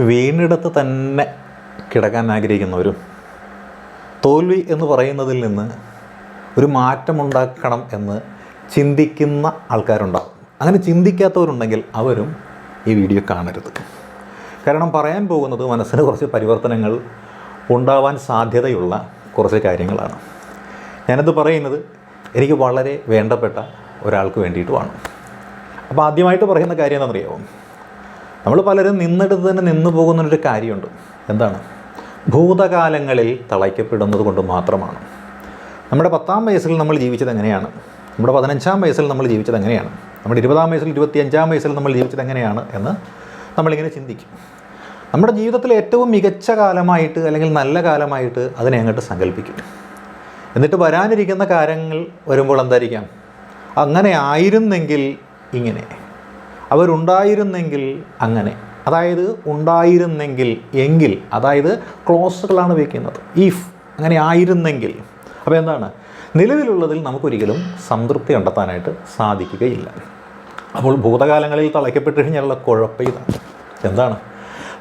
വീണിടത്ത് തന്നെ കിടക്കാൻ ആഗ്രഹിക്കുന്നവരും തോൽവി എന്ന് പറയുന്നതിൽ നിന്ന് ഒരു മാറ്റമുണ്ടാക്കണം എന്ന് ചിന്തിക്കുന്ന ആൾക്കാരുണ്ടാകും അങ്ങനെ ചിന്തിക്കാത്തവരുണ്ടെങ്കിൽ അവരും ഈ വീഡിയോ കാണരുത്. കാരണം പറയാൻ പോകുന്നത് മനസ്സിന് കുറച്ച് പരിവർത്തനങ്ങൾ ഉണ്ടാവാൻ സാധ്യതയുള്ള കുറച്ച് കാര്യങ്ങളാണ്. ഞാനത് പറയുന്നത് എനിക്ക് വളരെ വേണ്ടപ്പെട്ട ഒരാൾക്ക് വേണ്ടിയിട്ടുമാണ് അപ്പോൾ ആദ്യമായിട്ട് പറയുന്ന കാര്യം എന്താണെന്നറിയാമോ നമ്മൾ പലരും നിന്നിടത്ത് തന്നെ നിന്ന് പോകുന്നൊരു കാര്യമുണ്ട്. എന്താണ്? ഭൂതകാലങ്ങളിൽ തളയ്ക്കപ്പെടുന്നത് കൊണ്ട് മാത്രമാണ്. നമ്മുടെ പത്താം വയസ്സിൽ നമ്മൾ ജീവിച്ചത് എങ്ങനെയാണ്? നമ്മുടെ പതിനഞ്ചാം വയസ്സിൽ നമ്മൾ ജീവിച്ചത് എങ്ങനെയാണ്? നമ്മുടെ ഇരുപതാം വയസ്സിൽ ഇരുപത്തിയഞ്ചാം വയസ്സിൽ നമ്മൾ ജീവിച്ചത് എങ്ങനെയാണ് എന്ന് നമ്മളിങ്ങനെ ചിന്തിക്കും. നമ്മുടെ ജീവിതത്തിലെ ഏറ്റവും മികച്ച കാലമായിട്ട് അല്ലെങ്കിൽ നല്ല കാലമായിട്ട് അതിനെ അങ്ങോട്ട് സങ്കല്പിക്കും. എന്നിട്ട് വരാനിരിക്കുന്ന കാര്യങ്ങൾ വരുമ്പോൾ എന്തായിരിക്കാം? അങ്ങനെ ആയിരുന്നെങ്കിൽ ഇങ്ങനെ. അവരുണ്ടായിരുന്നെങ്കിൽ അങ്ങനെ. അതായത് ഉണ്ടായിരുന്നെങ്കിൽ എങ്കിൽ അതായത് ക്ലോസുകളാണ് വയ്ക്കുന്നത് ഇഫ് അങ്ങനെ ആയിരുന്നെങ്കിൽ. അപ്പോൾ എന്താണ്? നിലവിലുള്ളതിൽ നമുക്കൊരിക്കലും സംതൃപ്തി കണ്ടെത്താനായിട്ട് സാധിക്കുകയില്ല. അപ്പോൾ ഭൂതകാലങ്ങളിൽ തളയ്ക്കപ്പെട്ട് കഴിഞ്ഞാലുള്ള കുഴപ്പം ഇതാണ്. എന്താണ്?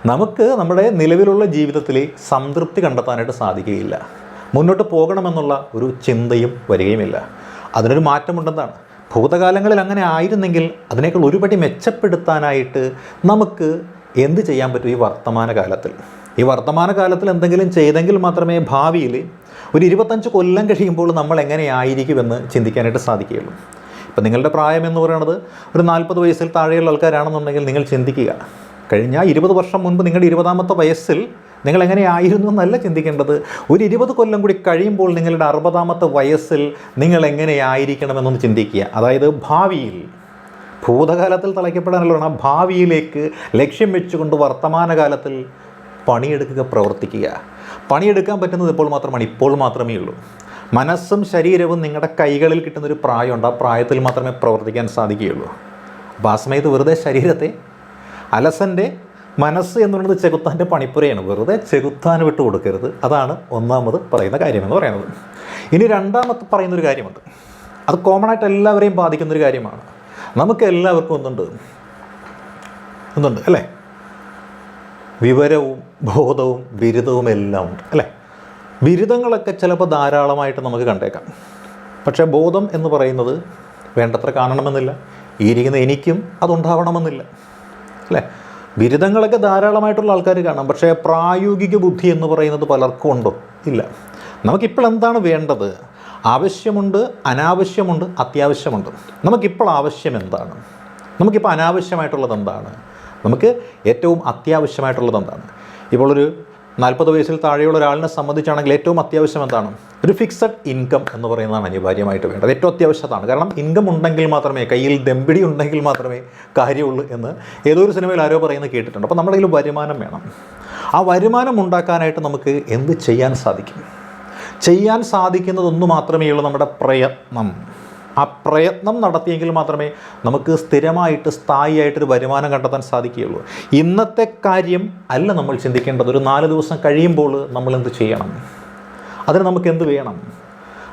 നമുക്ക് നമ്മുടെ നിലവിലുള്ള ജീവിതത്തിൽ സംതൃപ്തി കണ്ടെത്താനായിട്ട് സാധിക്കുകയില്ല. മുന്നോട്ട് പോകണമെന്നുള്ള ഒരു ചിന്തയും വരികയുമില്ല. അതിനൊരു മാറ്റമുണ്ടെന്നാണ്. ഭൂതകാലങ്ങളിൽ അങ്ങനെ ആയിരുന്നെങ്കിൽ അതിനേക്കാൾ ഒരുപടി മെച്ചപ്പെടുത്താനായിട്ട് നമുക്ക് എന്ത് ചെയ്യാൻ പറ്റും ഈ വർത്തമാന കാലത്തിൽ ഈ വർത്തമാന കാലത്തിൽ എന്തെങ്കിലും ചെയ്തെങ്കിൽ മാത്രമേ ഭാവിയിൽ ഒരു ഇരുപത്തഞ്ച് കൊല്ലം കഴിയുമ്പോൾ നമ്മൾ എങ്ങനെയായിരിക്കുമെന്ന് ചിന്തിക്കാനായിട്ട് സാധിക്കുകയുള്ളൂ. ഇപ്പം നിങ്ങളുടെ പ്രായം എന്ന് പറയുന്നത് ഒരു നാൽപ്പത് വയസ്സിൽ താഴെയുള്ള ആൾക്കാരാണെന്നുണ്ടെങ്കിൽ നിങ്ങൾ ചിന്തിക്കുക. കഴിഞ്ഞ ഇരുപത് വർഷം മുൻപ് നിങ്ങളുടെ ഇരുപതാമത്തെ വയസ്സിൽ നിങ്ങൾ എങ്ങനെയായിരുന്നു എന്നല്ല ചിന്തിക്കേണ്ടത്. ഒരു ഇരുപത് കൊല്ലം കൂടി കഴിയുമ്പോൾ നിങ്ങളുടെ അറുപതാമത്തെ വയസ്സിൽ നിങ്ങൾ എങ്ങനെയായിരിക്കണമെന്നൊന്ന് ചിന്തിക്കുക. അതായത് ഭാവിയിൽ ഭൂതകാലത്തിൽ തളയ്ക്കപ്പെടാനുള്ള ഭാവിയിലേക്ക് ലക്ഷ്യം വെച്ചുകൊണ്ട് വർത്തമാനകാലത്തിൽ പണിയെടുക്കുക പ്രവർത്തിക്കുക. പണിയെടുക്കാൻ പറ്റുന്നത് ഇപ്പോൾ മാത്രമാണ് ഇപ്പോൾ മാത്രമേ ഉള്ളൂ. മനസ്സും ശരീരവും നിങ്ങളുടെ കൈകളിൽ കിട്ടുന്നൊരു പ്രായമുണ്ട്. ആ പ്രായത്തിൽ മാത്രമേ പ്രവർത്തിക്കാൻ സാധിക്കുകയുള്ളൂ. അപ്പോൾ ആ സമയത്ത് വെറുതെ ശരീരത്തെ അലസന്റെ മനസ്സ് എന്ന് പറയുന്നത് ചെകുത്താന്റെ പണിപ്പുരയാണ്. വെറുതെ ചെകുത്താൻ വിട്ട് കൊടുക്കരുത്. അതാണ് ഒന്നാമത് പറയുന്ന കാര്യമെന്ന് പറയുന്നത്. ഇനി രണ്ടാമത് പറയുന്നൊരു കാര്യമുണ്ട്. അത് കോമൺ ആയിട്ട് എല്ലാവരെയും ബാധിക്കുന്നൊരു കാര്യമാണ്. നമുക്ക് എല്ലാവർക്കും ഒന്നുണ്ട് ഒന്നുണ്ട് അല്ലേ? വിവരവും ബോധവും ബിരുദവും എല്ലാം ഉണ്ട്. അല്ലേ? ബിരുദങ്ങളൊക്കെ ചിലപ്പോൾ ധാരാളമായിട്ട് നമുക്ക് കണ്ടേക്കാം. പക്ഷേ ബോധം എന്ന് പറയുന്നത് വേണ്ടത്ര കാണണമെന്നില്ല. ഇരിക്കുന്ന എനിക്കും അതുണ്ടാവണമെന്നില്ല. അല്ലേ? ബിരുദങ്ങളൊക്കെ ധാരാളമായിട്ടുള്ള ആൾക്കാർ കാണാം. പക്ഷേ പ്രായോഗിക ബുദ്ധി എന്ന് പറയുന്നത് പലർക്കും ഉണ്ടോ? ഇല്ല. നമുക്കിപ്പോൾ എന്താണ് വേണ്ടത്? ആവശ്യമുണ്ട് അനാവശ്യമുണ്ട് അത്യാവശ്യമുണ്ട്. നമുക്കിപ്പോൾ ആവശ്യം എന്താണ്? നമുക്കിപ്പോൾ അനാവശ്യമായിട്ടുള്ളത് എന്താണ്? നമുക്ക് ഏറ്റവും അത്യാവശ്യമായിട്ടുള്ളത് എന്താണ്? ഇപ്പോൾ ഒരു നാൽപ്പത് വയസ്സിൽ താഴെയുള്ള ഒരാളിനെ സംബന്ധിച്ചാണെങ്കിൽ ഏറ്റവും അത്യാവശ്യം എന്താണ്? ഒരു ഫിക്സഡ് ഇൻകം എന്ന് പറയുന്നതാണ് അനിവാര്യമായിട്ട് വേണ്ടത്. ഏറ്റവും അത്യാവശ്യത്താണ് കാരണം ഇൻകം ഉണ്ടെങ്കിൽ മാത്രമേ കയ്യിൽ ദമ്പിടി ഉണ്ടെങ്കിൽ മാത്രമേ കാര്യമുള്ളൂ എന്ന് ഏതൊരു സിനിമയിൽ ആരോ പറയുന്നത് കേട്ടിട്ടുണ്ട്. അപ്പോൾ നമ്മുടെ കയ്യിൽ വരുമാനം വേണം. ആ വരുമാനം ഉണ്ടാക്കാനായിട്ട് നമുക്ക് എന്ത് ചെയ്യാൻ സാധിക്കും? ചെയ്യാൻ സാധിക്കുന്നതൊന്നു മാത്രമേ ഉള്ളൂ നമ്മുടെ പ്രയത്നം. ആ പ്രയത്നം നടത്തിയെങ്കിൽ മാത്രമേ നമുക്ക് സ്ഥിരമായിട്ട് സ്ഥായിയായിട്ടൊരു വരുമാനം കണ്ടെത്താൻ സാധിക്കുകയുള്ളൂ. ഇന്നത്തെ കാര്യം അല്ല നമ്മൾ ചിന്തിക്കേണ്ടത്. ഒരു നാല് ദിവസം കഴിയുമ്പോൾ നമ്മൾ എന്ത് ചെയ്യണം? അതിന് നമുക്ക് എന്ത് വേണം?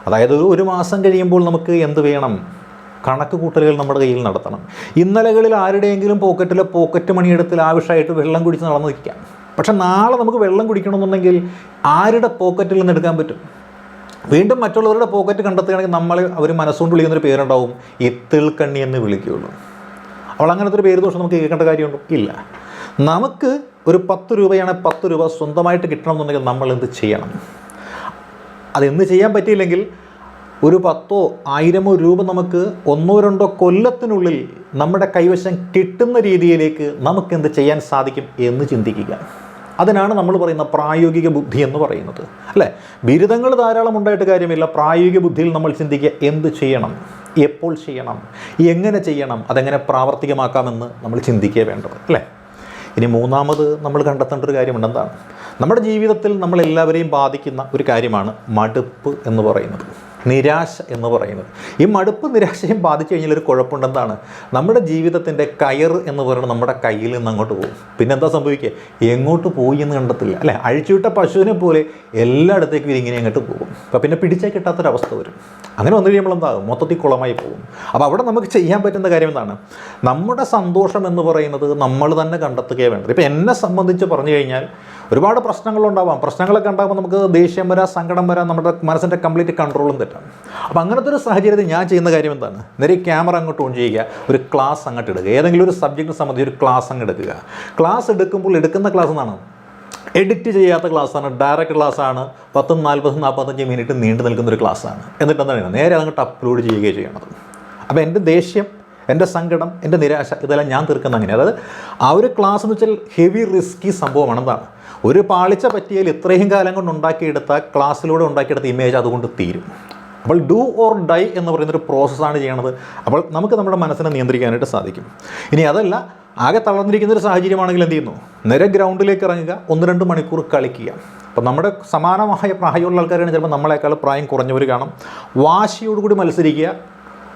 അതായത് ഒരു- മാസം കഴിയുമ്പോൾ നമുക്ക് എന്ത് വേണം? കണക്ക് കൂട്ടലുകൾ നമ്മുടെ കയ്യിൽ നടത്തണം. ഇന്നലകളിൽ ആരുടെയെങ്കിലും പോക്കറ്റിലെ പോക്കറ്റ് മണിയെടുത്ത് ആവശ്യമായിട്ട് വെള്ളം കുടിച്ച് നടന്നു നിൽക്കാം. പക്ഷെ നാളെ നമുക്ക് വെള്ളം കുടിക്കണമെന്നുണ്ടെങ്കിൽ ആരുടെ പോക്കറ്റിൽ നിന്ന് എടുക്കാൻ പറ്റും? വീണ്ടും മറ്റുള്ളവരുടെ പോക്കറ്റ് കണ്ടെത്തുകയാണെങ്കിൽ നമ്മൾ അവർ മനസ്സുകൊണ്ട് വിളിക്കുന്നൊരു പേരുണ്ടാവും ഇത്തിൾക്കണ്ണി എന്ന് വിളിക്കുകയുള്ളൂ. അവൾ അങ്ങനത്തെ ഒരു പേര് ദോഷം നമുക്ക് കേൾക്കേണ്ട കാര്യമുണ്ടോ. ഇല്ല. നമുക്ക് ഒരു പത്ത് രൂപയാണ് പത്ത് രൂപ സ്വന്തമായിട്ട് കിട്ടണമെന്നുണ്ടെങ്കിൽ നമ്മൾ എന്ത് ചെയ്യണം? അതെന്ന് ചെയ്യാൻ പറ്റിയില്ലെങ്കിൽ ഒരു പത്തോ ആയിരമോ രൂപ നമുക്ക് ഒന്നോ രണ്ടോ കൊല്ലത്തിനുള്ളിൽ നമ്മുടെ കൈവശം കിട്ടുന്ന രീതിയിലേക്ക് നമുക്ക് എന്ത് ചെയ്യാൻ സാധിക്കും എന്ന് ചിന്തിക്കുക. അതിനാണ് നമ്മൾ പറയുന്ന പ്രായോഗിക ബുദ്ധി എന്ന് പറയുന്നത്. അല്ലേ? ബിരുദങ്ങൾ ധാരാളം ഉണ്ടായിട്ട് കാര്യമില്ല. പ്രായോഗിക ബുദ്ധിയിൽ നമ്മൾ ചിന്തിക്കുക എന്ത് ചെയ്യണം? എപ്പോൾ ചെയ്യണം? എങ്ങനെ ചെയ്യണം? അതെങ്ങനെ പ്രാവർത്തികമാക്കാമെന്ന് നമ്മൾ ചിന്തിക്കുക വേണ്ടത്. അല്ലേ? ഇനി മൂന്നാമത് നമ്മൾ കണ്ടെത്തേണ്ട ഒരു കാര്യമുണ്ട്. എന്താണ്? നമ്മുടെ ജീവിതത്തിൽ നമ്മളെല്ലാവരെയും ബാധിക്കുന്ന ഒരു കാര്യമാണ് മടുപ്പ് എന്ന് പറയുന്നത്. നിരാശ എന്ന് പറയുന്നത്. ഈ മടുപ്പ് നിരാശയും ബാധിച്ചു കഴിഞ്ഞാൽ ഒരു കുഴപ്പമുണ്ടെന്നാണ് നമ്മുടെ ജീവിതത്തിന്റെ കയർ എന്ന് പറയുന്നത് നമ്മുടെ കയ്യിൽ നിന്ന് അങ്ങോട്ട് പോകും. പിന്നെ എന്താ സംഭവിക്കുക? എങ്ങോട്ട് പോയി എന്ന് കണ്ടെത്തില്ല. അല്ലേ? അഴിച്ചുവിട്ട പശുവിനെ പോലെ എല്ലായിടത്തേക്കും ഇങ്ങനെ അങ്ങോട്ട് പോകും. അപ്പോൾ പിന്നെ പിടിച്ചാൽ കിട്ടാത്തൊരവസ്ഥ വരും. അങ്ങനെ വന്നു കഴിയുമ്പോൾ എന്താകും? മൊത്തത്തിൽ കുളമായി പോകും. അപ്പോൾ അവിടെ നമുക്ക് ചെയ്യാൻ പറ്റുന്ന കാര്യം എന്താണ്? നമ്മുടെ സന്തോഷം എന്ന് പറയുന്നത് നമ്മൾ തന്നെ കണ്ടെത്തുകയാണ് വേണ്ടത്. ഇപ്പോൾ എന്നെ സംബന്ധിച്ച് പറഞ്ഞു കഴിഞ്ഞാൽ ഒരുപാട് പ്രശ്നങ്ങളുണ്ടാവാം. പ്രശ്നങ്ങളൊക്കെ ഉണ്ടാകുമ്പോൾ നമുക്ക് ദേഷ്യം വരാം സങ്കടം വരാം നമ്മുടെ മനസ്സിന്റെ കംപ്ലീറ്റ് കൺട്രോളും തെറ്റാം അപ്പോൾ അങ്ങനത്തെ ഒരു സാഹചര്യത്തിൽ ഞാൻ ചെയ്യുന്ന കാര്യം എന്താണ്? നേരെ ക്യാമറ അങ്ങോട്ട് ഓൺ ചെയ്യുക ഒരു ക്ലാസ് അങ്ങോട്ട് എടുക്കുക ഏതെങ്കിലും ഒരു സബ്ജക്റ്റ് സംബന്ധിച്ച് ഒരു ക്ലാസ് അങ്ങ് എടുക്കുക. ക്ലാസ് എടുക്കുമ്പോൾ എടുക്കുന്ന ക്ലാസ് എന്നാണ് എഡിറ്റ് ചെയ്യാത്ത ക്ലാസ്സാണ് ഡയറക്റ്റ് ക്ലാസ്സാണ് പത്തും നാൽപ്പതും നാൽപ്പത്തഞ്ച് മിനിറ്റ് നീണ്ടു നിൽക്കുന്ന ഒരു ക്ലാസ്സാണ് എന്നിട്ട് എന്താണ് നേരെ അതങ്ങോട്ട് അപ്ലോഡ് ചെയ്യുകയാണ് ചെയ്യണത് അപ്പോൾ എന്റെ ദേഷ്യം എന്റെ സങ്കടം എന്റെ നിരാശ ഇതെല്ലാം ഞാൻ തീർക്കുന്ന അങ്ങനെ അതായത് ആ ഒരു ക്ലാസ് എന്ന് വെച്ചാൽ ഹെവി റിസ്കി സംഭവമാണ് എന്താണ് ഒരു പാളിച്ച പറ്റിയാൽ ഇത്രയും കാലം കൊണ്ട് ഉണ്ടാക്കിയെടുത്ത ക്ലാസ്സിലൂടെ ഉണ്ടാക്കിയെടുത്ത ഇമേജ് അതുകൊണ്ട് തീരും. അപ്പോൾ ഡു ഓർ ഡൈ എന്ന് പറയുന്നൊരു പ്രോസസ്സാണ് ചെയ്യണത്. അപ്പോൾ നമുക്ക് നമ്മുടെ മനസ്സിനെ നിയന്ത്രിക്കാനായിട്ട് സാധിക്കും. ഇനി അതല്ല ആകെ തളർന്നിരിക്കുന്ന ഒരു സാഹചര്യമാണെങ്കിൽ എന്ത് ചെയ്യുന്നു? നേരെ ഗ്രൗണ്ടിലേക്ക് ഇറങ്ങുക ഒന്ന് രണ്ട് മണിക്കൂർ കളിക്കുക. അപ്പം നമ്മുടെ സമാനമായ പ്രായമുള്ള ആൾക്കാരാണ് ചിലപ്പോൾ നമ്മളെക്കാൾ പ്രായം കുറഞ്ഞവർ കാണും. വാശിയോടുകൂടി മത്സരിക്കുക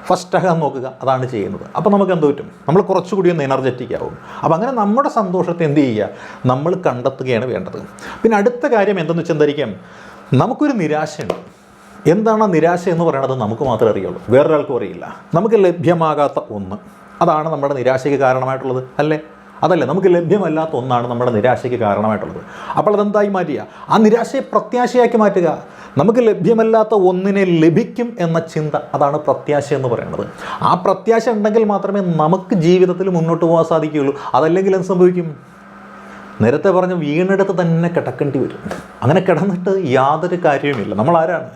ഫസ്റ്റ് ആകാൻ നോക്കുക. അതാണ് ചെയ്യുന്നത്. അപ്പോൾ നമുക്ക് എന്ത് പറ്റും? നമ്മൾ കുറച്ചുകൂടി ഒന്ന് എനർജറ്റിക് ആവും. അപ്പോൾ അങ്ങനെ നമ്മുടെ സന്തോഷത്തെ എന്ത് ചെയ്യുക? നമ്മൾ കണ്ടെത്തുകയാണ് വേണ്ടത്. പിന്നെ അടുത്ത കാര്യം എന്തെന്ന് വെച്ചാൽ എന്തായിരിക്കും? നമുക്കൊരു നിരാശയുണ്ട്. എന്താണ് നിരാശ എന്ന് പറയുന്നത് നമുക്ക് മാത്രമേ അറിയുള്ളൂ. വേറൊരാൾക്കും അറിയില്ല. നമുക്ക് ലഭ്യമാകാത്ത ഒന്ന്. അതാണ് നമ്മുടെ നിരാശയ്ക്ക് കാരണമായിട്ടുള്ളത്. അല്ലേ? അതല്ല? നമുക്ക് ലഭ്യമല്ലാത്ത ഒന്നാണ് നമ്മുടെ നിരാശയ്ക്ക് കാരണമായിട്ടുള്ളത്. അപ്പോൾ അതെന്തായി മാറ്റുക? ആ നിരാശയെ പ്രത്യാശയാക്കി മാറ്റുക. നമുക്ക് ലഭ്യമല്ലാത്ത ഒന്നിനെ ലഭിക്കും എന്ന ചിന്ത അതാണ് പ്രത്യാശ എന്ന് പറയുന്നത്. ആ പ്രത്യാശ ഉണ്ടെങ്കിൽ മാത്രമേ നമുക്ക് ജീവിതത്തിൽ മുന്നോട്ട് പോകാൻ സാധിക്കുകയുള്ളൂ. അതല്ലെങ്കിൽ എന്ത് സംഭവിക്കും? നേരത്തെ പറഞ്ഞ വീണെടുത്ത് തന്നെ കിടക്കേണ്ടി വരും. അങ്ങനെ കിടന്നിട്ട് യാതൊരു കാര്യവുമില്ല. നമ്മൾ ആരാണ്?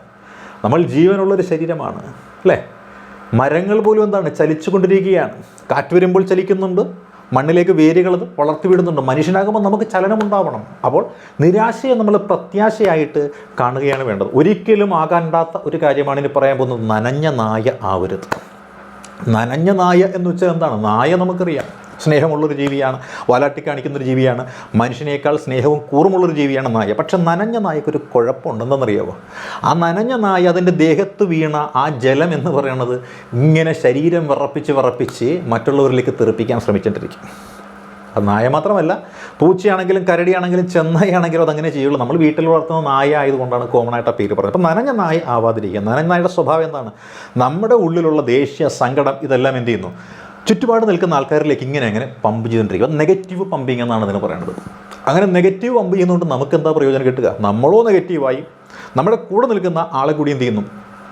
നമ്മൾ ജീവനുള്ളൊരു ശരീരമാണ്. അല്ലേ? മരങ്ങൾ പോലും എന്താണ്? ചലിച്ചുകൊണ്ടിരിക്കുകയാണ്. കാറ്റ് വരുമ്പോൾ ചലിക്കുന്നുണ്ട്. മണ്ണിലേക്ക് വേരുകൾ വളർത്തിവിടുന്നുണ്ട്. മനുഷ്യനാകുമ്പോൾ നമുക്ക് ചലനമുണ്ടാവണം. അപ്പോൾ നിരാശയെ നമ്മൾ പ്രത്യാശയായിട്ട് കാണുകയാണ് വേണ്ടത്. ഒരിക്കലും ആകാണ്ടാത്ത ഒരു കാര്യമാണ് ഇനി പറയാൻ പോകുന്നത്. നനഞ്ഞ നായ ആവരുത്. നനഞ്ഞ നായ എന്ന് വെച്ചാൽ എന്താണ്? നായ നമുക്കറിയാം. സ്നേഹമുള്ളൊരു ജീവിയാണ് വാലാട്ടി കാണിക്കുന്നൊരു ജീവിയാണ് മനുഷ്യനേക്കാൾ സ്നേഹവും കൂറുമുള്ളൊരു ജീവിയാണ് നായ. പക്ഷെ നനഞ്ഞ നായക്കൊരു കുഴപ്പമുണ്ടെന്നറിയാവോ? ആ നനഞ്ഞ നായ അതിന്റെ ദേഹത്ത് വീണ ആ ജലം എന്ന് പറയുന്നത് ഇങ്ങനെ ശരീരം വിറപ്പിച്ച് വിറപ്പിച്ച് മറ്റുള്ളവരിലേക്ക് തെറിപ്പിക്കാൻ ശ്രമിച്ചിട്ടിരിക്കും അത് നായ മാത്രമല്ല പൂച്ചയാണെങ്കിലും കരടിയാണെങ്കിലും ചെന്നായാണെങ്കിലും അതങ്ങനെ ചെയ്യുള്ളൂ. നമ്മൾ വീട്ടിൽ വളർത്തുന്ന നായ ആയതുകൊണ്ടാണ് കോമൺ ആയിട്ട് ആ പേര് പറയുന്നത്. അപ്പം നനഞ്ഞ നായ ആവാതിരിക്കുക. നനഞ്ഞ നായയുടെ സ്വഭാവം എന്താണ്? നമ്മുടെ ഉള്ളിലുള്ള ദേശീയ സങ്കടം ഇതെല്ലാം എന്ത് ചെയ്യുന്നു? ചുറ്റുപാട് നിൽക്കുന്ന ആൾക്കാരിലേക്ക് ഇങ്ങനെ അങ്ങനെ പമ്പ് ചെയ്തുകൊണ്ടിരിക്കുക നെഗറ്റീവ് പമ്പിങ് എന്നാണ് അതിന് പറയുന്നത് അങ്ങനെ നെഗറ്റീവ് പമ്പ് ചെയ്യുന്നതുകൊണ്ട് നമുക്ക് എന്താ പ്രയോജനം കിട്ടുക? നമ്മളോ നെഗറ്റീവായി നമ്മുടെ കൂടെ നിൽക്കുന്ന ആളെ കൂടി എന്ത് ചെയ്യുന്നു?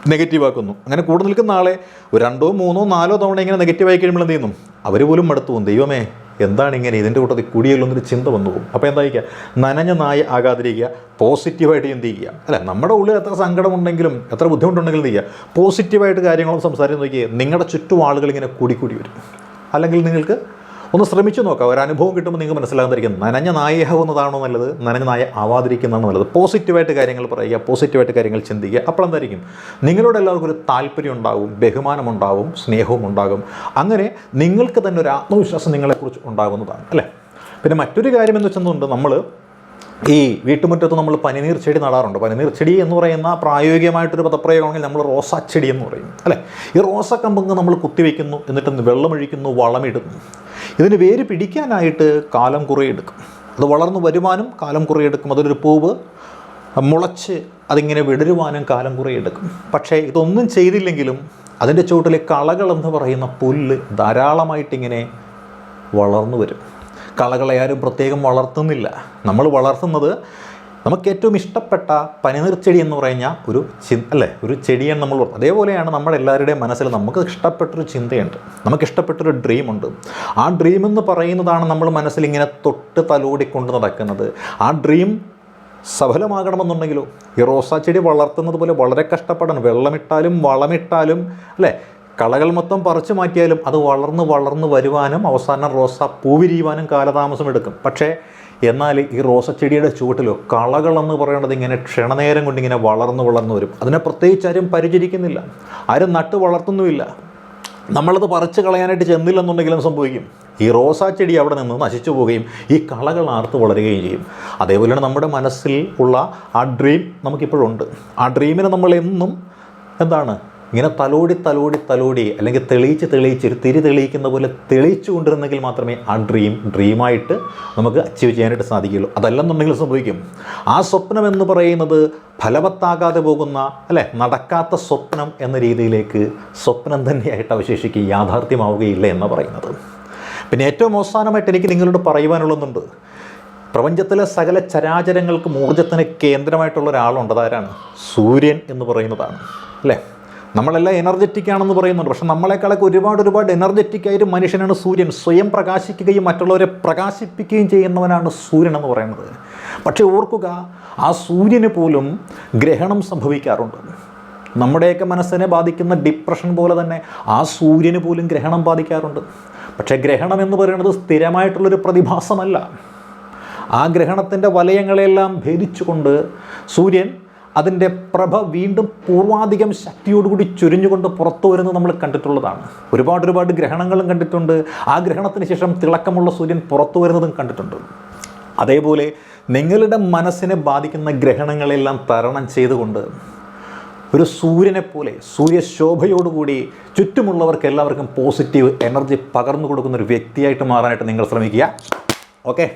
നെഗറ്റീവ് ആക്കുന്നു. അങ്ങനെ കൂടെ നിൽക്കുന്ന ആളെ രണ്ടോ മൂന്നോ നാലോ തവണ ഇങ്ങനെ നെഗറ്റീവ് ആയി കഴിയുമ്പോൾ എന്ത് ചെയ്യുന്നു? അവർ പോലും മടുത്തു ദൈവമേ എന്താണ് ഇങ്ങനെ ഇതിന്റെ കൂട്ടത്തിൽ കൂടിയല്ലോന്നൊരു ചിന്ത വന്നു പോകും? അപ്പോൾ എന്തായിരിക്കുക നനഞ്ഞ നായ ആകാതിരിക്കുക പോസിറ്റീവായിട്ട് എന്ത് ചെയ്യുക? അല്ല നമ്മുടെ ഉള്ളിൽ എത്ര സങ്കടമുണ്ടെങ്കിലും എത്ര ബുദ്ധിമുട്ടുണ്ടെങ്കിലും എന്ത് ചെയ്യുക? പോസിറ്റീവായിട്ട് കാര്യങ്ങളും സംസാരിച്ച് നോക്കിയേ നിങ്ങളുടെ ചുറ്റും ആളുകൾ ഇങ്ങനെ കൂടിക്കൂടി വരും. അല്ലെങ്കിൽ നിങ്ങൾക്ക് ഒന്ന് ശ്രമിച്ചു നോക്കാം. ഒരു അനുഭവം കിട്ടുമ്പോൾ നിങ്ങൾക്ക് മനസ്സിലാകുന്നതായിരിക്കും നനഞ്ഞ നായഹവുന്നതാണോ നല്ലത്? നനഞ്ഞ നായ ആവാതിരിക്കുന്നതാണോ നല്ലത്? പോസിറ്റീവായിട്ട് കാര്യങ്ങൾ പറയുക പോസിറ്റീവായിട്ട് കാര്യങ്ങൾ ചിന്തിക്കുക അപ്പോൾ എന്തായിരിക്കും? നിങ്ങളോട് എല്ലാവർക്കും ഒരു താല്പര്യം ഉണ്ടാകും ബഹുമാനമുണ്ടാവും സ്നേഹവും ഉണ്ടാകും. അങ്ങനെ നിങ്ങൾക്ക് തന്നെ ഒരു ആത്മവിശ്വാസം നിങ്ങളെക്കുറിച്ച് ഉണ്ടാകുന്നതാണ് അല്ലേ? പിന്നെ മറ്റൊരു കാര്യം എന്ന് വെച്ചെന്നുണ്ട് നമ്മൾ ഈ വീട്ടുമുറ്റത്ത് നമ്മൾ പനിനീർ ചെടി നടാറുണ്ട്. പനിനീർ ചെടി എന്ന് പറയുന്ന പ്രായോഗികമായിട്ടൊരു പദപ്രയോഗമാണെങ്കിൽ നമ്മൾ റോസാ ചെടി എന്ന് പറയും അല്ലേ? ഈ റോസാ കമ്പങ്ങ് നമ്മൾ കുത്തിവെക്കുന്നു എന്നിട്ട് വെള്ളമൊഴിക്കുന്നു വളമിടുന്നു ഇതിന് വേര് പിടിക്കാനായിട്ട് കാലം കുറേ എടുക്കും. അത് വളർന്നു വരുവാനും കാലം കുറേ എടുക്കും. അതൊരു പൂവ് മുളച്ച് അതിങ്ങനെ വിടരുവാനും കാലം കുറേ എടുക്കും. പക്ഷേ ഇതൊന്നും ചെയ്തില്ലെങ്കിലും അതിന്റെ ചുവട്ടിലെ കളകൾ എന്ന് പറയുന്ന പുല്ല് ധാരാളമായിട്ടിങ്ങനെ വളർന്നു വരും. കളകളെ ആരും പ്രത്യേകം വളർത്തുന്നില്ല. നമ്മൾ വളർത്തുന്നത് നമുക്ക് ഏറ്റവും ഇഷ്ടപ്പെട്ട പനിനീർ ചെടി എന്ന് പറഞ്ഞാൽ ഒരു ചി അല്ലേ? ഒരു ചെടിയാണ് നമ്മൾ. അതേപോലെയാണ് നമ്മളെല്ലാവരുടെയും മനസ്സിൽ നമുക്ക് ഇഷ്ടപ്പെട്ടൊരു ചിന്തയുണ്ട്. നമുക്ക് ഇഷ്ടപ്പെട്ടൊരു ഡ്രീമുണ്ട് ആ ഡ്രീം എന്ന് പറയുന്നതാണ് നമ്മൾ മനസ്സിൽ ഇങ്ങനെ തൊട്ട് തലോടി തലോടിക്കൊണ്ട് നടക്കുന്നത്. ആ ഡ്രീം സഫലമാകണമെന്നുണ്ടെങ്കിലോ? ഈ റോസാ ചെടി വളർത്തുന്നത് പോലെ വളരെ കഷ്ടപ്പെടണം. വെള്ളമിട്ടാലും വളമിട്ടാലും അല്ലേ? കളകൾ മൊത്തം പറിച്ചു മാറ്റിയാലും അത് വളർന്ന് വളർന്ന് വരുവാനും അവസാനം റോസ പൂവിരിയുവാനും കാലതാമസം എടുക്കും. പക്ഷേ എന്നാൽ ഈ റോസച്ചെടിയുടെ ചുവട്ടിലോ കളകളെന്ന് പറയുന്നത് ഇങ്ങനെ ക്ഷണനേരം കൊണ്ട് ഇങ്ങനെ വളർന്നു വളർന്നു വരും. അതിനെ പ്രത്യേകിച്ച് ആരും പരിചരിക്കുന്നില്ല. ആരും നട്ട് വളർത്തുന്നുമില്ല. നമ്മളത് പറിച്ചു കളയാനായിട്ട് ചെന്നില്ലെന്നുണ്ടെങ്കിലും സംഭവിക്കും. ഈ റോസാ ചെടി അവിടെ നിന്ന് നശിച്ചു പോവുകയും ഈ കളകൾ ആർത്ത് വളരുകയും ചെയ്യും. അതേപോലെ തന്നെ നമ്മുടെ മനസ്സിൽ ഉള്ള ആ ഡ്രീം നമുക്കിപ്പോഴുണ്ട്. ആ ഡ്രീമിനെ നമ്മൾ എന്നും എന്താണ് ഇങ്ങനെ തലോടി തലോടി തലോടി അല്ലെങ്കിൽ തെളിയിച്ച് തെളിയിച്ച് ഒരു തിരി തെളിയിക്കുന്ന പോലെ തെളിയിച്ചു കൊണ്ടിരുന്നെങ്കിൽ മാത്രമേ ആ ഡ്രീം ഡ്രീമായിട്ട് നമുക്ക് അച്ചീവ് ചെയ്യാനായിട്ട് സാധിക്കുകയുള്ളൂ. അതല്ലെന്നുണ്ടെങ്കിൽ സംഭവിക്കും. ആ സ്വപ്നം എന്ന് പറയുന്നത് ഫലവത്താകാതെ പോകുന്ന അല്ലെ? നടക്കാത്ത സ്വപ്നം എന്ന രീതിയിലേക്ക് സ്വപ്നം തന്നെയായിട്ട് അവശേഷിക്കുക യാഥാർത്ഥ്യമാവുകയില്ല എന്ന് പറയുന്നത്. പിന്നെ ഏറ്റവും അവസാനമായിട്ട് എനിക്ക് നിങ്ങളോട് പറയുവാനുള്ളതുണ്ട്. പ്രപഞ്ചത്തിലെ സകല ചരാചരങ്ങൾക്കും ഊർജത്തിന് കേന്ദ്രമായിട്ടുള്ള ഒരാളുണ്ട്. അതാരാണ്? സൂര്യൻ എന്ന് പറയുന്നതാണ്. അല്ലേ? നമ്മളെല്ലാം എനർജറ്റിക് ആണെന്ന് പറയുന്നുണ്ട്. പക്ഷെ നമ്മളെക്കാളൊക്കെ ഒരുപാട് ഒരുപാട് എനർജറ്റിക് ആയിട്ട് മനുഷ്യനാണ് സൂര്യൻ. സ്വയം പ്രകാശിക്കുകയും മറ്റുള്ളവരെ പ്രകാശിപ്പിക്കുകയും ചെയ്യുന്നവനാണ് സൂര്യൻ എന്ന് പറയുന്നത്. പക്ഷെ ഓർക്കുക ആ സൂര്യന് പോലും ഗ്രഹണം സംഭവിക്കാറുണ്ട്. നമ്മുടെയൊക്കെ മനസ്സിനെ ബാധിക്കുന്ന ഡിപ്രഷൻ പോലെ തന്നെ ആ സൂര്യന് പോലും ഗ്രഹണം ബാധിക്കാറുണ്ട്. പക്ഷേ ഗ്രഹണം എന്ന് പറയുന്നത് സ്ഥിരമായിട്ടുള്ളൊരു പ്രതിഭാസമല്ല. ആ ഗ്രഹണത്തിന്റെ വലയങ്ങളെല്ലാം ഭേദിച്ചുകൊണ്ട് സൂര്യൻ അതിന്റെ പ്രഭ വീണ്ടും പൂർവാധികം ശക്തിയോടുകൂടി ചൊരിഞ്ഞുകൊണ്ട് പുറത്തു വരുന്നത് നമ്മൾ കണ്ടിട്ടുള്ളതാണ്. ഒരുപാട് ഒരുപാട് ഗ്രഹണങ്ങളും കണ്ടിട്ടുണ്ട്. ആ ഗ്രഹണത്തിന് ശേഷം തിളക്കമുള്ള സൂര്യൻ പുറത്തു വരുന്നതും കണ്ടിട്ടുണ്ട്. അതേപോലെ നിങ്ങളുടെ മനസ്സിനെ ബാധിക്കുന്ന ഗ്രഹണങ്ങളെല്ലാം തരണം ചെയ്തുകൊണ്ട് ഒരു സൂര്യനെ പോലെ സൂര്യശോഭയോടുകൂടി ചുറ്റുമുള്ളവർക്ക് എല്ലാവർക്കും പോസിറ്റീവ് എനർജി പകർന്നു കൊടുക്കുന്ന ഒരു വ്യക്തിയായിട്ട് മാറാനായിട്ട് നിങ്ങൾ ശ്രമിക്കുക. ഓക്കെ?